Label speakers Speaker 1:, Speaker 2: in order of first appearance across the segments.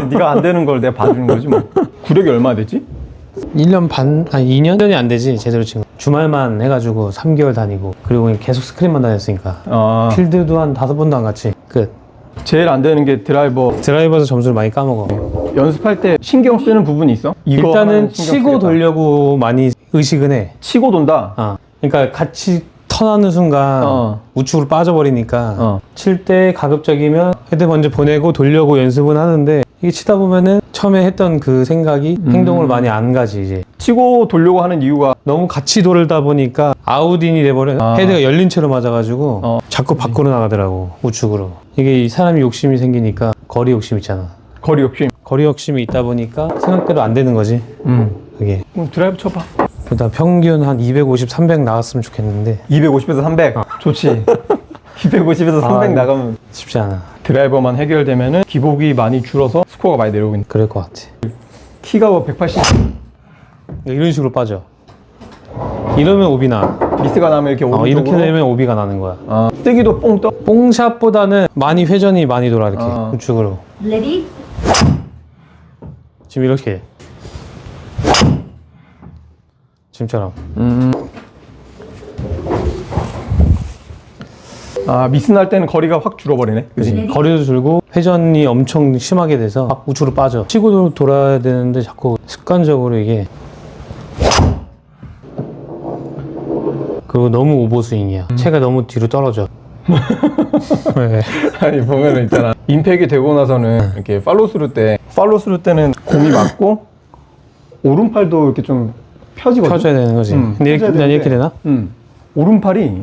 Speaker 1: 네가 안 되는 걸 내가 봐주는 거지 뭐. 구력이 얼마 됐지?
Speaker 2: 1년 반, 아니 2년 전이 안 되지 제대로 지금 주말만 해가지고 3개월 다니고 그리고 계속 스크린만 다녔으니까
Speaker 1: 아
Speaker 2: 필드도 한 다섯 번도 안 갔지 끝
Speaker 1: 제일 안 되는 게 드라이버
Speaker 2: 드라이버에서 점수를 많이 까먹어
Speaker 1: 연습할 때 신경 쓰는 부분이 있어? 이거 하나는
Speaker 2: 일단은
Speaker 1: 신경
Speaker 2: 치고
Speaker 1: 쓰겠다.
Speaker 2: 돌려고 많이 의식은 해
Speaker 1: 치고 돈다.
Speaker 2: 아, 그러니까 같이 턴하는 순간
Speaker 1: 어.
Speaker 2: 우측으로 빠져버리니까
Speaker 1: 어.
Speaker 2: 칠 때 가급적이면 헤드 먼저 보내고 돌려고 연습은 하는데 이게 치다 보면은 처음에 했던 그 생각이
Speaker 1: 음.
Speaker 2: 행동을 많이 안 가지 이제
Speaker 1: 치고 돌려고 하는 이유가
Speaker 2: 너무 같이 돌다 보니까 아웃인이 돼버려
Speaker 1: 아.
Speaker 2: 헤드가 열린 채로 맞아가지고
Speaker 1: 어.
Speaker 2: 자꾸 밖으로 나가더라고 우측으로 이게 이 사람이 욕심이 생기니까 거리 욕심 있잖아
Speaker 1: 거리 욕심.
Speaker 2: 거리 욕심이 있다 보니까 생각대로 안 되는 거지
Speaker 1: 음.
Speaker 2: 그게
Speaker 1: 그럼 드라이브 쳐봐.
Speaker 2: 일단 평균 한 250, 300 나갔으면 좋겠는데
Speaker 1: 250에서 300. 좋지. 250에서 300
Speaker 2: 아,
Speaker 1: 나가면
Speaker 2: 쉽지 않아
Speaker 1: 드라이버만 해결되면은 기복이 많이 줄어서 스코어가 많이 내려오고 있는.
Speaker 2: 그럴 것 같아
Speaker 1: 키가 뭐 180.
Speaker 2: 이런 식으로 빠져 이러면 오비 나
Speaker 1: 미스가 나면 이렇게 오른쪽으로.
Speaker 2: 어, 이렇게 되면 오비가 나는 거야
Speaker 1: 아, 뜨기도 뽕 떠.
Speaker 2: 뽕샷보다는 많이 회전이 많이 돌아 이렇게
Speaker 1: 아.
Speaker 2: 우측으로
Speaker 3: Ready?
Speaker 2: 지금 이렇게 지금처럼
Speaker 1: 음. 아 미스 날 때는 거리가 확 줄어버리네. 그지?
Speaker 2: 거리도 줄고 회전이 엄청 심하게 돼서 막 우측으로 빠져 치고 돌- 돌아야 되는데 자꾸 습관적으로 이게 그리고 너무 오버 스윙이야 채가 너무 뒤로 떨어져 네.
Speaker 1: 아니 보면은 있잖아. 임팩이 되고 나서는 이렇게 팔로스루 때 팔로스루 때는 공이 맞고 오른팔도 이렇게 좀 펴지거든.
Speaker 2: 펴줘야 되는 거지
Speaker 1: 음,
Speaker 2: 근데 이렇게,
Speaker 1: 펴져야
Speaker 2: 난 이렇게
Speaker 1: 되는데.
Speaker 2: 되나?
Speaker 1: 음. 오른팔이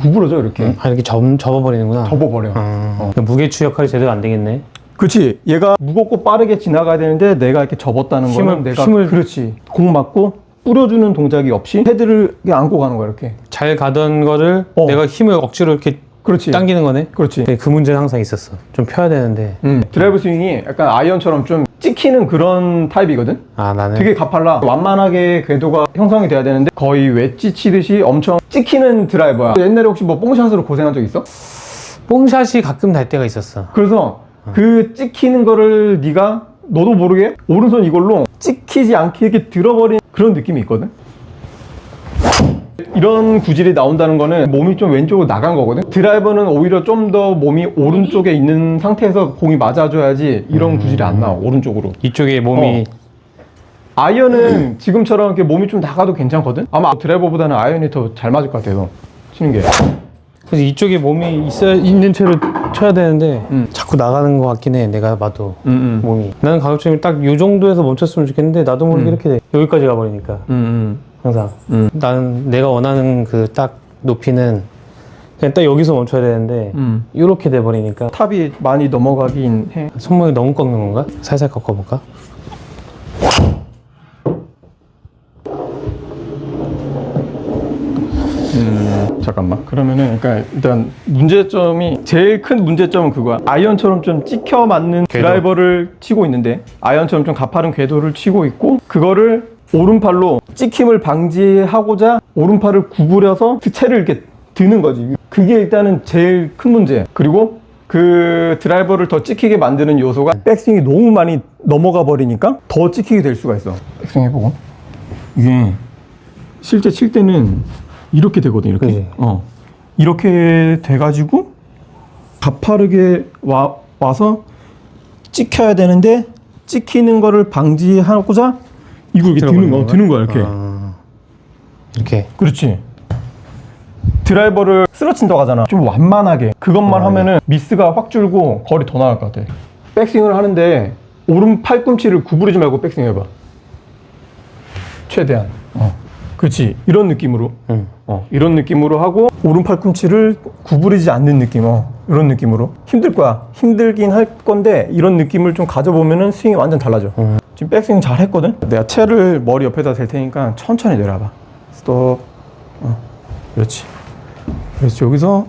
Speaker 1: 구부러져 이렇게
Speaker 2: 아 이렇게 접, 접어버리는구나
Speaker 1: 접어버려.
Speaker 2: 음. 무게추 역할이 제대로 안 되겠네
Speaker 1: 그렇지. 얘가 무겁고 빠르게 지나가야 되는데 내가 이렇게 접었다는
Speaker 2: 힘을-
Speaker 1: 거는 내가
Speaker 2: 힘을-
Speaker 1: 그렇지. 공 맞고 뿌려주는 동작이 없이 헤드를 이렇게 안고 가는 거야 이렇게.
Speaker 2: 잘 가던 거를
Speaker 1: 어.
Speaker 2: 내가 힘을 억지로 이렇게
Speaker 1: 그렇지.
Speaker 2: 당기는 거네
Speaker 1: 그렇지.
Speaker 2: 네, 그 문제는 항상 있었어 좀 펴야 되는데
Speaker 1: 음. 드라이브 스윙이 약간 아이언처럼 좀 찍히는 그런 타입이거든.
Speaker 2: 아 나는
Speaker 1: 되게 가팔라. 완만하게 궤도가 형성이 돼야 되는데 거의 웨지 치듯이 엄청 찍히는 드라이버야. 옛날에 혹시 뭐 뽕샷으로 고생한 적 있어?
Speaker 2: 뽕샷이 가끔 날 때가 있었어
Speaker 1: 그래서 그 찍히는 거를 네가 너도 모르게 오른손 이걸로 찍히지 않게 이렇게 들어버린 그런 느낌이 있거든. 이런 구질이 나온다는 거는 몸이 좀 왼쪽으로 나간 거거든. 드라이버는 오히려 좀 더 몸이 오른쪽에 있는 상태에서 공이 맞아줘야지 이런 구질이 안 나와 오른쪽으로.
Speaker 2: 이쪽에 몸이
Speaker 1: 아이언은 지금처럼 이렇게 몸이 좀 나가도 괜찮거든. 아마 드라이버보다는 아이언이 더 잘 맞을 것 같아서 치는 게.
Speaker 2: 그래서 이쪽에 몸이 있어 있는 채로 쳐야 되는데
Speaker 1: 음.
Speaker 2: 자꾸 나가는 것 같긴 해 내가 봐도
Speaker 1: 음, 음.
Speaker 2: 몸이 나는 가급적이면 딱 요 정도에서 멈췄으면 좋겠는데 나도 모르게 이렇게 돼 여기까지 가버리니까
Speaker 1: 음,
Speaker 2: 항상
Speaker 1: 음.
Speaker 2: 나는 내가 원하는 그 딱 높이는 그냥 딱 여기서 멈춰야 되는데
Speaker 1: 음.
Speaker 2: 이렇게 돼버리니까
Speaker 1: 탑이 많이 넘어가긴 해.
Speaker 2: 손목이 너무 꺾는 건가? 살살 꺾어볼까?
Speaker 1: 잠깐만. 그러면은 그러니까 일단 문제점이 제일 큰 문제점은 그거야. 아이언처럼 좀 찍혀 맞는
Speaker 2: 궤도.
Speaker 1: 드라이버를 치고 있는데 아이언처럼 좀 가파른 궤도를 치고 있고 그거를 오른팔로 찍힘을 방지하고자 오른팔을 구부려서 그 채를 이렇게 드는 거지. 그게 일단은 제일 큰 문제. 그리고 그 드라이버를 더 찍히게 만드는 요소가 백스윙이 너무 많이 넘어가 버리니까 더 찍히게 될 수가 있어. 백스윙 해보고. 이게 실제 칠 때는 이렇게 되거든 이렇게
Speaker 2: 그지.
Speaker 1: 어 이렇게 돼가지고 가파르게 와, 와서 찍혀야 되는데 찍히는 거를 방지하고자 이거 이렇게 드는 거? 드는 거야 이렇게.
Speaker 2: 아, 이렇게.
Speaker 1: 그렇지. 드라이버를 쓰러친다고 하잖아. 좀 완만하게. 그것만
Speaker 2: 아,
Speaker 1: 하면은 미스가 확 줄고 거리 더 나갈 것 같아. 백스윙을 하는데 오른 팔꿈치를 구부리지 말고 백스윙 해봐. 최대한. 어. 그렇지. 이런 느낌으로.
Speaker 2: 응.
Speaker 1: 어, 이런 느낌으로 하고 오른 팔꿈치를 구부리지 않는 느낌 어, 이런 느낌으로. 힘들 거야. 힘들긴 할 건데 이런 느낌을 좀 가져보면은 스윙이 완전 달라져.
Speaker 2: 음.
Speaker 1: 지금 백스윙 잘 했거든? 내가 채를 머리 옆에다 댈 테니까 천천히 내려봐. 스톱. 어, 그렇지. 그렇지. 여기서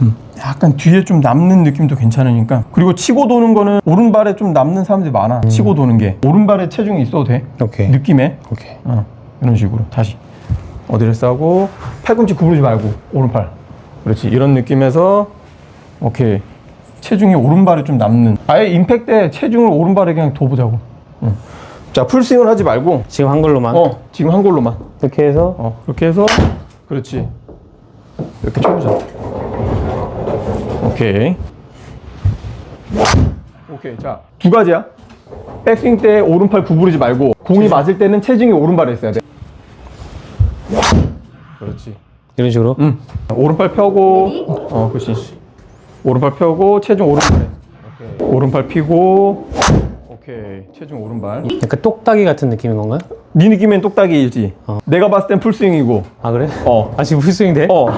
Speaker 1: 음, 약간 뒤에 좀 남는 느낌도 괜찮으니까. 그리고 치고 도는 거는 오른발에 좀 남는 사람들이 많아. 치고 도는 게. 오른발에 체중이 있어도 돼.
Speaker 2: 오케이.
Speaker 1: 느낌에.
Speaker 2: 오케이.
Speaker 1: 어, 이런 식으로 다시 어디를 싸고 팔꿈치 구부리지 말고 오른팔 그렇지 이런 느낌에서 오케이 체중이 오른발에 좀 남는. 아예 임팩 때 체중을 오른발에 그냥 둬보자고. 응. 자, 풀스윙을 하지 말고,
Speaker 2: 지금 한 걸로만
Speaker 1: 어, 지금 한 걸로만.
Speaker 2: 이렇게 해서
Speaker 1: 어, 그렇게 해서, 그렇지. 이렇게 쳐보자. 오케이. 오케이. 자, 두 가지야. 백스윙 때 오른팔 구부리지 말고, 공이 맞을 때는 체중이 오른발에 있어야 돼. 그렇지.
Speaker 2: 이런 식으로
Speaker 1: 응. 오른팔 펴고, 어, 그렇지. 오른팔 펴고, 체중 오른발에. 오케이. 오른팔 피고, 오케이. 체중 오른발.
Speaker 2: 약간 똑딱이 같은 느낌인 건가요?
Speaker 1: 네 느낌엔 똑딱이지. 내가 봤을 땐 풀스윙이고,
Speaker 2: 아 그래?
Speaker 1: 어.
Speaker 2: 아 지금 풀스윙 돼?
Speaker 1: 어.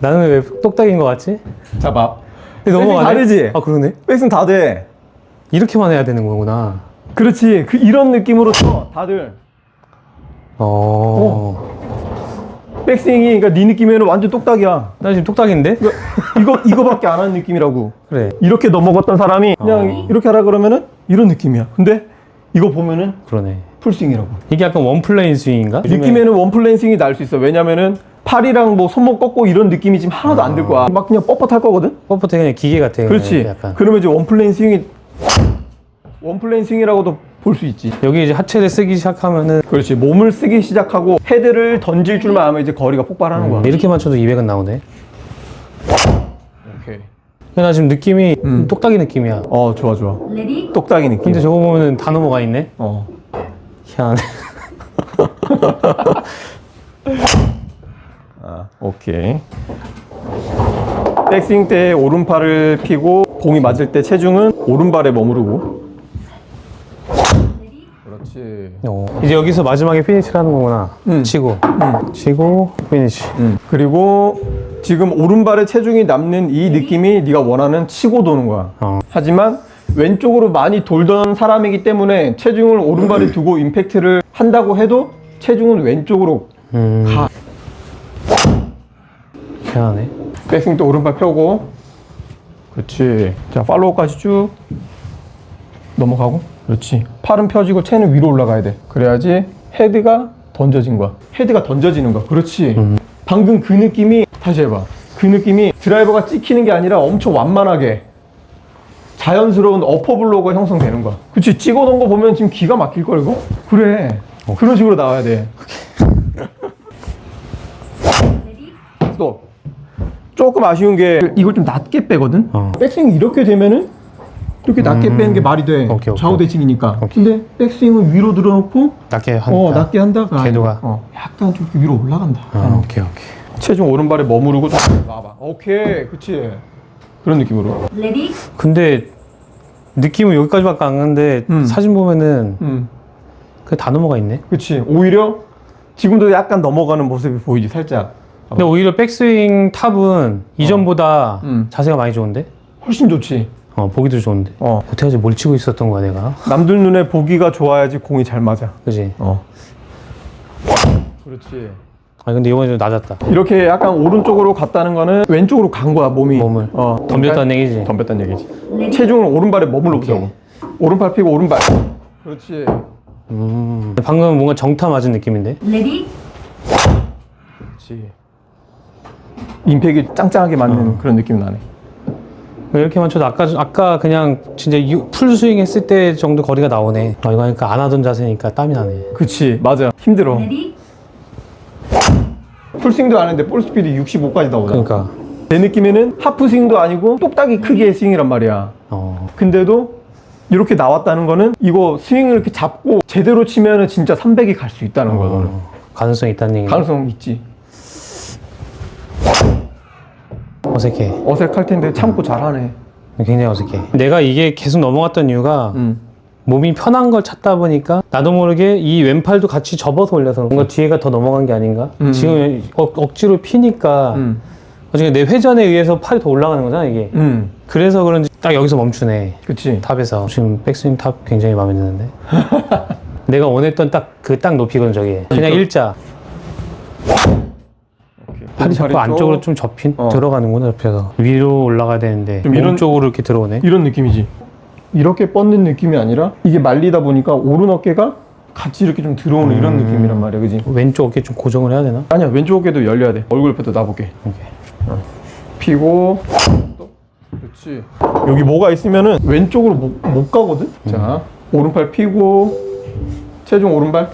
Speaker 2: 나는 왜 똑딱이인 것 같지?
Speaker 1: 자, 봐.
Speaker 2: 근데 넘어가네?
Speaker 1: 다르지?
Speaker 2: 아 그러네
Speaker 1: 백스윙 다 돼.
Speaker 2: 이렇게만 해야 되는 거구나
Speaker 1: 그렇지. 그 이런 느낌으로 쳐, 다들.
Speaker 2: 어...
Speaker 1: 백스윙이, 그러니까 네 느낌에는 완전 똑딱이야.
Speaker 2: 나 지금 똑딱인데?
Speaker 1: 이거, 이거, 이거밖에 안 하는 느낌이라고.
Speaker 2: 그래
Speaker 1: 이렇게 넘어갔던 사람이 그냥
Speaker 2: 어.
Speaker 1: 이렇게 하라 그러면은 이런 느낌이야. 근데 이거 보면은
Speaker 2: 그러네
Speaker 1: 풀스윙이라고.
Speaker 2: 이게 약간 원플레인 스윙인가? 요즘에
Speaker 1: 느낌에는 원플레인 스윙이 날 수 있어. 왜냐면은 팔이랑 뭐 손목 꺾고 이런 느낌이 지금 하나도 안 들 거야. 막 그냥 뻣뻣할 거거든?
Speaker 2: 뻣뻣해 그냥 기계 같아
Speaker 1: 그렇지.
Speaker 2: 약간
Speaker 1: 그러면 이제 원플레인 스윙이 원플레인 스윙이라고도 볼 수 있지.
Speaker 2: 여기 이제 하체를 쓰기 시작하면은
Speaker 1: 그렇지. 몸을 쓰기 시작하고 헤드를 던질 줄만 알면 이제 거리가 폭발하는 거야.
Speaker 2: 이렇게 맞춰도 200은 나오네
Speaker 1: 오케이.
Speaker 2: 근데 나 지금 느낌이
Speaker 1: 음.
Speaker 2: 똑딱이 느낌이야
Speaker 1: 어, 좋아, 좋아.
Speaker 3: 레디
Speaker 1: 똑딱이 느낌.
Speaker 2: 근데 저거 보면은 다 넘어가 있네
Speaker 1: 어.
Speaker 2: 희한하네
Speaker 1: 아, 오케이. 백스윙 때 오른팔을 피고 공이 맞을 때 체중은 오른발에 머무르고. 그렇지.
Speaker 2: 어. 이제 여기서 마지막에 피니시를 하는 거구나
Speaker 1: 음.
Speaker 2: 치고 치고 피니시
Speaker 1: 음. 그리고 지금 오른발에 체중이 남는 이 느낌이 네가 원하는 치고 도는 거야.
Speaker 2: 어.
Speaker 1: 하지만 왼쪽으로 많이 돌던 사람이기 때문에 체중을 오른발에 두고 임팩트를 한다고 해도 체중은 왼쪽으로
Speaker 2: 음.
Speaker 1: 가.
Speaker 2: 희한하네
Speaker 1: 백스윙 때 오른발 펴고 그렇지 자 팔로우까지 쭉 넘어가고 그렇지. 팔은 펴지고 체는 위로 올라가야 돼. 그래야지 헤드가 던져진 거야. 헤드가 던져지는 거야. 그렇지. 방금 그 느낌이 다시 해봐. 그 느낌이 드라이버가 찍히는 게 아니라 엄청 완만하게 자연스러운 어퍼블로우가 형성되는 거야. 그렇지 찍어놓은 거 보면 지금 기가 막힐 걸 이거? 그래. 그런 식으로 나와야 돼. 또 조금 아쉬운 게 이걸 좀 낮게 빼거든.
Speaker 2: 어.
Speaker 1: 백스윙 이렇게 되면은 이렇게 낮게 빼는 게 말이 돼.
Speaker 2: 오케이, 오케이.
Speaker 1: 좌우 대칭이니까.
Speaker 2: 오케이.
Speaker 1: 근데 백스윙은 위로 들어놓고
Speaker 2: 낮게 하니까
Speaker 1: 어 낮게 한다가
Speaker 2: 궤도가.
Speaker 1: 어 약간 좀 위로 올라간다.
Speaker 2: 어, 오케이 오케이
Speaker 1: 체중 오른발에 머무르고 좀 와봐. 오케이, 그치. 그런 느낌으로.
Speaker 3: 레디
Speaker 2: 근데 느낌은 여기까지밖에 안 가는데
Speaker 1: 음.
Speaker 2: 사진 보면은
Speaker 1: 음,
Speaker 2: 그게 다 넘어가 있네
Speaker 1: 그치. 오히려 지금도 약간 넘어가는 모습이 보이지 살짝.
Speaker 2: 근데 오히려 백스윙 탑은 이전보다
Speaker 1: 음.
Speaker 2: 자세가 많이 좋은데
Speaker 1: 훨씬 좋지.
Speaker 2: 어 보기도 좋은데.
Speaker 1: 어.
Speaker 2: 어떻게 뭘 치고 있었던 거야 내가.
Speaker 1: 남들 눈에 보기가 좋아야지 공이 잘 맞아.
Speaker 2: 그지?
Speaker 1: 어. 그렇지.
Speaker 2: 아 근데 이번에 좀 낮았다.
Speaker 1: 이렇게 약간 오른쪽으로 갔다는 거는 왼쪽으로 간 거야 몸이.
Speaker 2: 몸을.
Speaker 1: 어,
Speaker 2: 덤볐다는 얘기지?
Speaker 1: 덤볐다는 얘기지. 체중을 오른발에 머물러 보자고. 오른팔 피고 오른발. 그렇지.
Speaker 2: 음. 방금 뭔가 정타 맞은 느낌인데?
Speaker 3: 레디?
Speaker 1: 그렇지. 임팩이 짱짱하게 맞는 그런 느낌이 나네
Speaker 2: 이렇게 맞춰도 아까 아까 그냥 진짜 유- 풀 스윙 했을 때 정도 거리가 나오네. 아 이거 하니까 안 하던 자세니까 땀이 나네.
Speaker 1: 그렇지 맞아 힘들어. 풀스윙도 안 했는데 볼 스피드 65까지 나오잖아
Speaker 2: 그러니까.
Speaker 1: 내 느낌에는 하프 스윙도 아니고 똑딱이 크기의 스윙이란 말이야.
Speaker 2: 어.
Speaker 1: 근데도 이렇게 나왔다는 거는 이거 스윙을 이렇게 잡고 제대로 치면은 진짜 300이 갈 수 있다는 거야 너는.
Speaker 2: 어, 가능성 이 있다는 얘기
Speaker 1: 가능성 있지
Speaker 2: 어색해
Speaker 1: 어색할 텐데 참고 잘하네.
Speaker 2: 굉장히 어색해 내가 이게 계속 넘어갔던 이유가
Speaker 1: 음.
Speaker 2: 몸이 편한 걸 찾다 보니까 나도 모르게 이 왼팔도 같이 접어서 올려서 뭔가 뒤에가 더 넘어간 게 아닌가
Speaker 1: 음.
Speaker 2: 지금 억, 억지로 피니까
Speaker 1: 음.
Speaker 2: 어쨌든 내 회전에 의해서 팔이 더 올라가는 거잖아 이게
Speaker 1: 음.
Speaker 2: 그래서 그런지 딱 여기서 멈추네
Speaker 1: 그치.
Speaker 2: 탑에서 지금 백스윙 탑 굉장히 마음에 드는데 내가 원했던 딱 그 딱 높이거든 저게 그냥
Speaker 1: 이쪽?
Speaker 2: 일자 팔이 자꾸 안쪽으로 좀 접힌
Speaker 1: 어.
Speaker 2: 들어가는구나 접혀서 위로 올라가야 되는데
Speaker 1: 좀 이런-
Speaker 2: 몸쪽으로 이렇게 들어오네
Speaker 1: 이런 느낌이지. 이렇게 뻗는 느낌이 아니라 이게 말리다 보니까 오른 어깨가 같이 이렇게 좀 들어오는 이런 느낌이란 말이야. 그지?
Speaker 2: 왼쪽 어깨 좀 고정을 해야 되나?
Speaker 1: 아니야. 왼쪽 어깨도 열려야 돼. 얼굴 옆에도 놔볼게.
Speaker 2: 오케이.
Speaker 1: 피고 또 그렇지 여기 뭐가 있으면은 왼쪽으로 못, 못 가거든 자 오른팔 피고 체중 오른발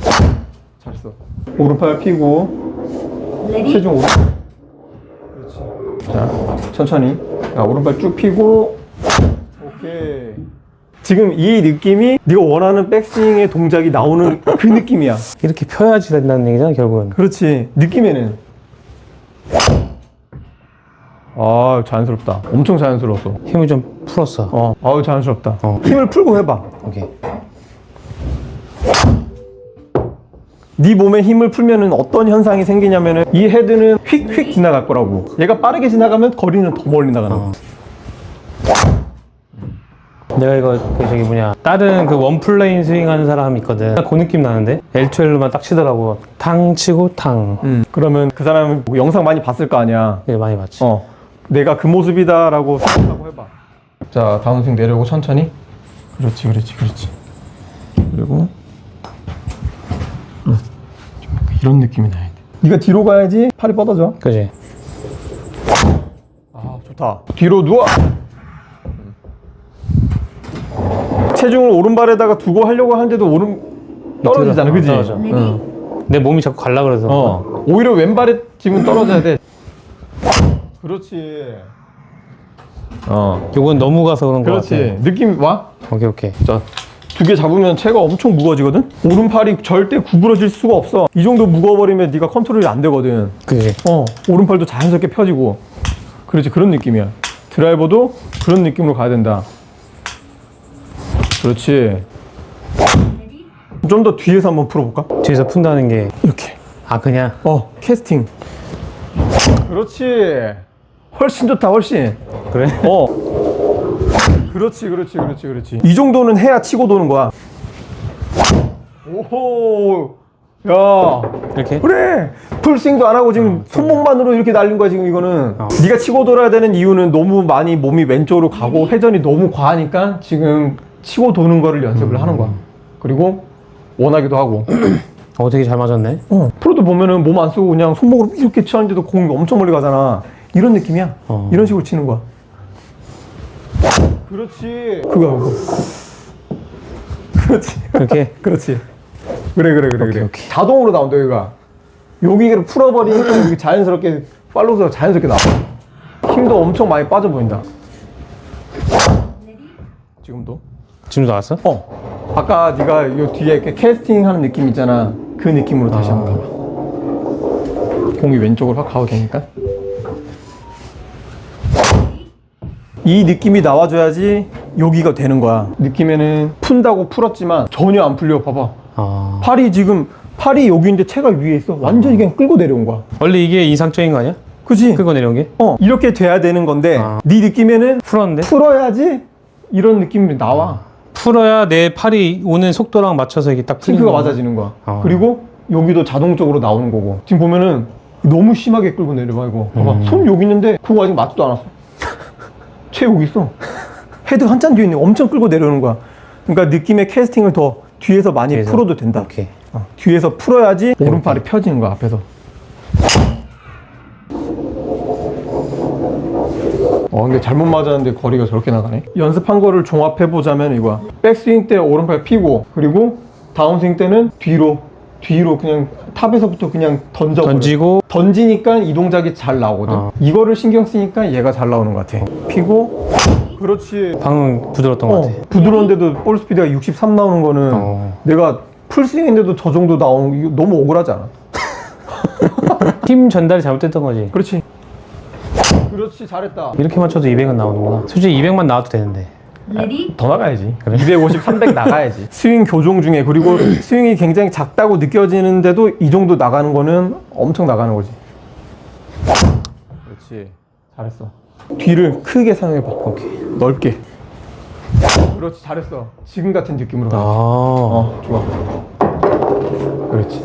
Speaker 1: 잘했어 오른팔 피고 체중 오른 그렇지 자 천천히. 자 오른발 쭉 피고. 오케이. 지금 이 느낌이 네가 원하는 백스윙의 동작이 나오는 그 느낌이야.
Speaker 2: 이렇게 펴야지 된다는 얘기잖아 결국은.
Speaker 1: 그렇지. 느낌에는. 아 자연스럽다. 엄청 자연스러웠어.
Speaker 2: 힘을 좀 풀었어.
Speaker 1: 어. 아우 자연스럽다.
Speaker 2: 어.
Speaker 1: 힘을 풀고 해봐.
Speaker 2: 오케이.
Speaker 1: 네 몸에 힘을 풀면은 어떤 현상이 생기냐면은 이 헤드는 휙휙 지나갈 거라고. 얘가 빠르게 지나가면 거리는 더 멀리 나가는 거야.
Speaker 2: 내가 이거 그 저기 뭐냐 다른 그 원플레인 스윙하는 사람 있거든. 그 느낌 나는데? L2L로만 딱 치더라고. 탕 치고 탕.
Speaker 1: 음, 그러면 그 사람은 뭐 영상 많이 봤을 거 아니야?
Speaker 2: 이게 많이 봤지.
Speaker 1: 어. 내가 그 모습이다라고 생각하고 해봐. 자 다운스윙 내려오고 천천히. 그렇지 그렇지 그렇지. 그리고 음, 좀 약간 이런 느낌이 나야 돼 네가 뒤로 가야지 팔이 뻗어져
Speaker 2: 그지.
Speaker 1: 아 좋다 뒤로 누워 체중을 오른발에다가 두고 하려고 하는데도 오른 떨어지잖아 그지
Speaker 2: 떨어져.
Speaker 1: 응.
Speaker 2: 내 몸이 자꾸 갈라 그래서.
Speaker 1: 어 오히려 왼발에 지금 떨어져야 돼 그렇지 어
Speaker 2: 요건 너무 가서 그런 거 같아.
Speaker 1: 그렇지 느낌 와?
Speaker 2: 오케이 오케이.
Speaker 1: 자 두 개 잡으면 채가 엄청 무거워지거든? 오른팔이 절대 구부러질 수가 없어. 이 정도 무거워버리면 네가 컨트롤이 안 되거든.
Speaker 2: 그지.
Speaker 1: 어 오른팔도 자연스럽게 펴지고. 그렇지 그런 느낌이야. 드라이버도 그런 느낌으로 가야 된다. 그렇지. 좀 더 뒤에서 한번 풀어볼까?
Speaker 2: 뒤에서 푼다는 게.
Speaker 1: 이렇게.
Speaker 2: 아 그냥.
Speaker 1: 어 캐스팅. 그렇지. 훨씬 좋다 훨씬.
Speaker 2: 그래?
Speaker 1: 어 그렇지 그렇지 그렇지 그렇지. 이 정도는 해야 치고 도는 거야. 오호! 야.
Speaker 2: 이렇게?
Speaker 1: 그래! 풀스윙도 안 하고 지금 손목만으로 이렇게 날린 거야 지금 이거는.
Speaker 2: 어.
Speaker 1: 네가 치고 돌아야 되는 이유는 너무 많이 몸이 왼쪽으로 가고 회전이 너무 과하니까 지금 치고 도는 거를 연습을 하는 거야. 그리고 원하기도 하고.
Speaker 2: 어 되게 잘 맞았네.
Speaker 1: 어, 프로도 보면은 몸 안 쓰고 그냥 손목으로 이렇게 치는데도 공이 엄청 멀리 가잖아. 이런 느낌이야.
Speaker 2: 어.
Speaker 1: 이런 식으로 치는 거야 그렇지 그거 그거 그렇지
Speaker 2: 이렇게.
Speaker 1: 그렇지. 그래 그래 그래 그래.
Speaker 2: 오케이.
Speaker 1: 자동으로 나온다 여기가. 여기를 풀어버리니까 이게 자연스럽게 팔로우가 자연스럽게 나와. 힘도 엄청 많이 빠져 보인다. 지금도.
Speaker 2: 지금 나왔어?
Speaker 1: 어. 아까 네가 요 뒤에 이렇게 캐스팅하는 느낌 있잖아. 그 느낌으로 다시
Speaker 2: 아.
Speaker 1: 한번 가봐. 공이 왼쪽으로 확 가도 되니까. 이 느낌이 나와줘야지 여기가 되는 거야. 느낌에는 푼다고 풀었지만 전혀 안 풀려. 봐봐.
Speaker 2: 아.
Speaker 1: 팔이 지금 팔이 여기인데 채가 위에 있어. 완전히 그냥 끌고 내려온 거야.
Speaker 2: 원래 이게 이상적인 거 아니야?
Speaker 1: 그지?
Speaker 2: 끌고 내려온 게?
Speaker 1: 어 이렇게 돼야 되는 건데
Speaker 2: 아.
Speaker 1: 네 느낌에는
Speaker 2: 풀었는데?
Speaker 1: 풀어야지 이런 느낌이 나와.
Speaker 2: 풀어야 내 팔이 오는 속도랑 맞춰서 이게 딱 풀리는
Speaker 1: 싱크가. 맞아지는 거야.
Speaker 2: 어.
Speaker 1: 그리고 여기도 자동적으로 나오는 거고. 지금 보면은 너무 심하게 끌고 내려와 이거. 봐봐.
Speaker 2: 음.
Speaker 1: 손 여기 있는데 그거 아직 맞지도 않았어. 채 여기 있어. 헤드 한참 뒤에 있는 엄청 끌고 내려오는 거야. 그러니까 느낌의 캐스팅을 더 뒤에서 많이
Speaker 2: 뒤에서?
Speaker 1: 풀어도 된다.
Speaker 2: 오케이.
Speaker 1: 어, 뒤에서 풀어야지 오른팔이 펴지는 거야 앞에서. 어 근데 잘못 맞았는데 거리가 저렇게 나가네. 연습한 거를 종합해 보자면 이거야. 백스윙 때 오른팔 피고 그리고 다운스윙 때는 뒤로 뒤로 그냥 탑에서부터 그냥 던져
Speaker 2: 던지고
Speaker 1: 던지니까 이 동작이 잘 나오거든.
Speaker 2: 어.
Speaker 1: 이거를 신경 쓰니까 얘가 잘 나오는 것 같아. 피고 그렇지.
Speaker 2: 방금 부드러웠던 것
Speaker 1: 어,
Speaker 2: 같아.
Speaker 1: 부드러운데도 볼 스피드가 63 나오는 거는
Speaker 2: 어.
Speaker 1: 내가 풀스윙인데도 저 정도 나오는 게 너무 억울하지 않아?
Speaker 2: 힘 전달이 잘못됐던 거지.
Speaker 1: 그렇지. 그렇지 잘했다.
Speaker 2: 이렇게 맞춰도 200은 나오는구나. 솔직히 200만 나와도 되는데.
Speaker 1: 더 나가야지. 250, 300 나가야지. 스윙 교정 중에 그리고 스윙이 굉장히 작다고 느껴지는데도 이 정도 나가는 거는 엄청 나가는 거지. 그렇지. 잘했어. 뒤를 크게 사용해 봐. 오케이. 넓게. 그렇지. 잘했어. 지금 같은 느낌으로
Speaker 2: 아.
Speaker 1: 가. 어, 좋아. 그렇지.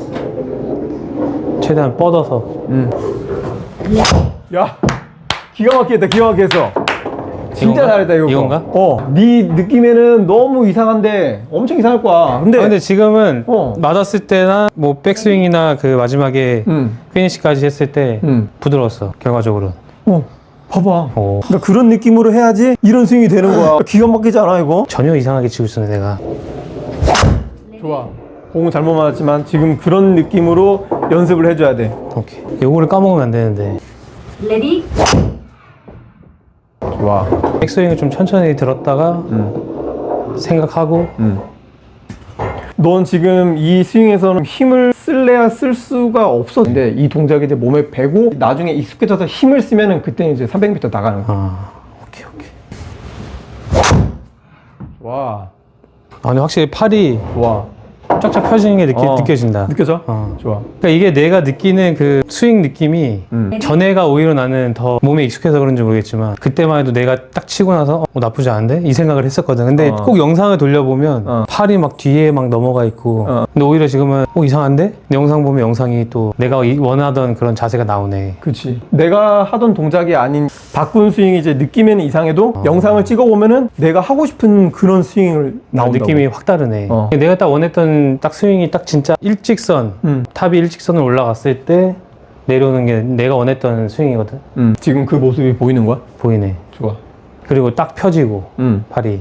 Speaker 2: 최대한 뻗어서.
Speaker 1: 응. 야, 기가 막히겠다. 기가 막혔어. 진짜
Speaker 2: 이건가?
Speaker 1: 잘했다 이거.
Speaker 2: 이건가?
Speaker 1: 어, 네 느낌에는 너무 이상한데 엄청 이상할 거야. 근데,
Speaker 2: 아, 근데 지금은
Speaker 1: 어.
Speaker 2: 맞았을 때나 뭐 백스윙이나 그 마지막에
Speaker 1: 음,
Speaker 2: 피니시까지 했을 때
Speaker 1: 음.
Speaker 2: 부드러웠어. 결과적으로.
Speaker 1: 어, 봐봐.
Speaker 2: 오.
Speaker 1: 그러니까 그런 느낌으로 해야지 이런 스윙이 되는 거야. 기가 막히지 않아 이거?
Speaker 2: 전혀 이상하게 치고 있어 내가.
Speaker 1: 좋아. 공은 잘못 맞았지만 지금 그런 느낌으로 연습을 해줘야 돼.
Speaker 2: 오케이. 요거를 까먹으면 안 되는데.
Speaker 3: 레디
Speaker 1: 좋아.
Speaker 2: 백스윙을 좀 천천히 들었다가
Speaker 1: 음.
Speaker 2: 생각하고
Speaker 1: 음. 넌 지금 이 스윙에서는 힘을 쓸래야 쓸 수가 없어. 근데 이 동작이 이제 몸에 배고 나중에 익숙해져서 힘을 쓰면은 그때 이제 300m 나가는 거야.
Speaker 2: 아 오케이 오케이.
Speaker 1: 와.
Speaker 2: 아 근데 확실히 팔이
Speaker 1: 좋아.
Speaker 2: 쫙쫙 펴지는 게 느끼,
Speaker 1: 어.
Speaker 2: 느껴진다.
Speaker 1: 느껴져?
Speaker 2: 어.
Speaker 1: 좋아.
Speaker 2: 그러니까 이게 내가 느끼는 그 스윙 느낌이
Speaker 1: 음.
Speaker 2: 전에가 오히려 나는 더 몸에 익숙해서 그런지 모르겠지만 그때만 해도 내가 딱 치고 나서 어, 나쁘지 않은데 이 생각을 했었거든. 근데
Speaker 1: 어.
Speaker 2: 꼭 영상을 돌려보면
Speaker 1: 어.
Speaker 2: 팔이 막 뒤에 막 넘어가 있고
Speaker 1: 어.
Speaker 2: 근데 오히려 지금은 어 이상한데? 영상 보면 영상이 또 내가 이- 원하던 그런 자세가 나오네.
Speaker 1: 그치. 내가 하던 동작이 아닌 바꾼 스윙이 이제 느낌에는 이상해도 영상을 찍어 보면은 내가 하고 싶은 그런 스윙을 나온다고.
Speaker 2: 느낌이 확 다르네.
Speaker 1: 어.
Speaker 2: 내가 딱 원했던 딱 스윙이 딱 진짜 일직선
Speaker 1: 음.
Speaker 2: 탑이 일직선을 올라갔을 때 내려오는 게 내가 원했던 스윙이거든.
Speaker 1: 음. 지금 그 모습이 보이는 거야?
Speaker 2: 보이네.
Speaker 1: 좋아.
Speaker 2: 그리고 딱 펴지고
Speaker 1: 음.
Speaker 2: 팔이.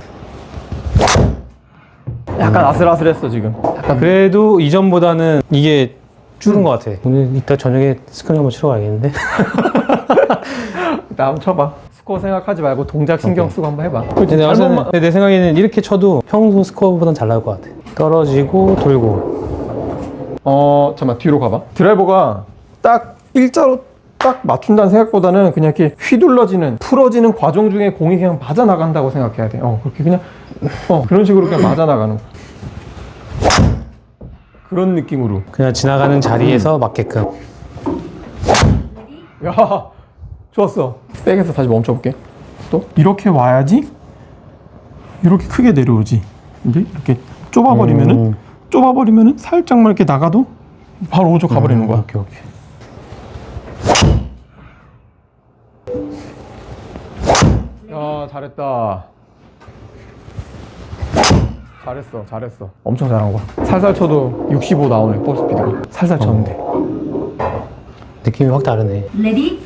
Speaker 1: 약간 아슬아슬했어 지금. 약간
Speaker 2: 그래도 이전보다는 이게 줄은 것 같아. 오늘 이따 저녁에 스크린 한번 치러 가야겠는데?
Speaker 1: 나 한번 쳐봐. 스코어 생각하지 말고 동작 신경 쓰고 한번 해봐.
Speaker 2: 근데 내가 봤을 때는-
Speaker 1: 잘못만-
Speaker 2: 내 생각에는 이렇게 쳐도 평소 스코어보단 잘 나올 것 같아. 떨어지고 돌고.
Speaker 1: 어, 잠깐 뒤로 가봐. 드라이버가 딱 일자로 딱 맞춘다는 생각보다는 그냥 이렇게 휘둘러지는 풀어지는 과정 중에 공이 그냥 맞아 나간다고 생각해야 돼. 어, 그렇게 그냥 어 그런 식으로 그냥 맞아 나가는 거. 그런 느낌으로.
Speaker 2: 그냥 지나가는 자리에서 맞게끔.
Speaker 1: 야, 좋았어. 백에서 다시 멈춰볼게. 또 이렇게 와야지. 이렇게 크게 내려오지. 근데 이렇게 좁아버리면은
Speaker 2: 음.
Speaker 1: 좁아버리면은 살짝만 이렇게 나가도 바로 오른쪽 가버리는 거야.
Speaker 2: 오케이, 오케이.
Speaker 1: 야 잘했다 잘했어 잘했어 엄청 잘한 거야 살살 쳐도 65 나오네 볼 스피드가 살살 쳤는데
Speaker 2: 느낌이 확 다르네.
Speaker 3: 레디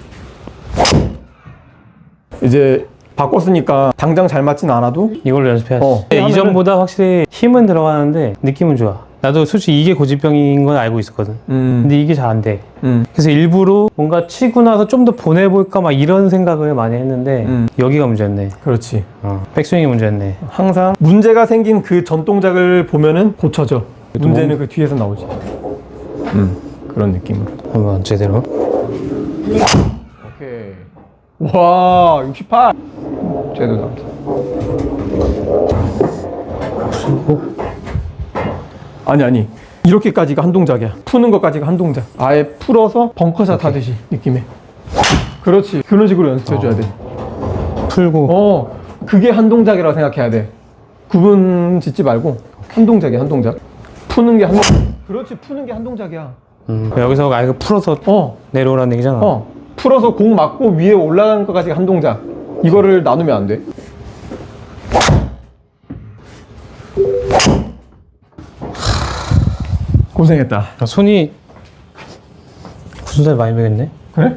Speaker 1: 이제 바꿨으니까 당장 잘 맞진 않아도
Speaker 2: 이걸로 연습해야지.
Speaker 1: 어.
Speaker 2: 네, 이전보다 확실히 힘은 들어가는데 느낌은 좋아. 나도 솔직히 이게 고집병인 건 알고 있었거든.
Speaker 1: 음,
Speaker 2: 근데 이게 잘 안 돼.
Speaker 1: 음.
Speaker 2: 그래서 일부러 뭔가 치고 나서 좀 더 보내볼까 막 이런 생각을 많이 했는데
Speaker 1: 음.
Speaker 2: 여기가 문제였네.
Speaker 1: 그렇지
Speaker 2: 어, 백스윙이 문제였네.
Speaker 1: 항상 문제가 생긴 그 전 동작을 보면은 고쳐져 문제는 그 뒤에서 나오지 음 그런 느낌으로
Speaker 2: 한번 제대로.
Speaker 1: 와 68. 제대로 나왔어. 아니 아니 이렇게까지가 한 동작이야. 푸는 것까지가 한 동작. 아예 풀어서 벙커샷 하듯이 느낌에. 그렇지. 그런 식으로 연습해줘야 돼.
Speaker 2: 풀고.
Speaker 1: 어 그게 한 동작이라고 생각해야 돼. 구분 짓지 말고 한 동작이야 한 동작. 푸는 게 한 동작. 그렇지 푸는 게 한 동작이야.
Speaker 2: 음, 여기서 아예 풀어서
Speaker 1: 어
Speaker 2: 내려오라는 얘기잖아.
Speaker 1: 어, 풀어서 공 맞고 위에 올라가는 것까지 한 동작. 이거를 나누면 안 돼. 고생했다.
Speaker 2: 아, 손이 구슬살 많이 배겠네.
Speaker 1: 그래?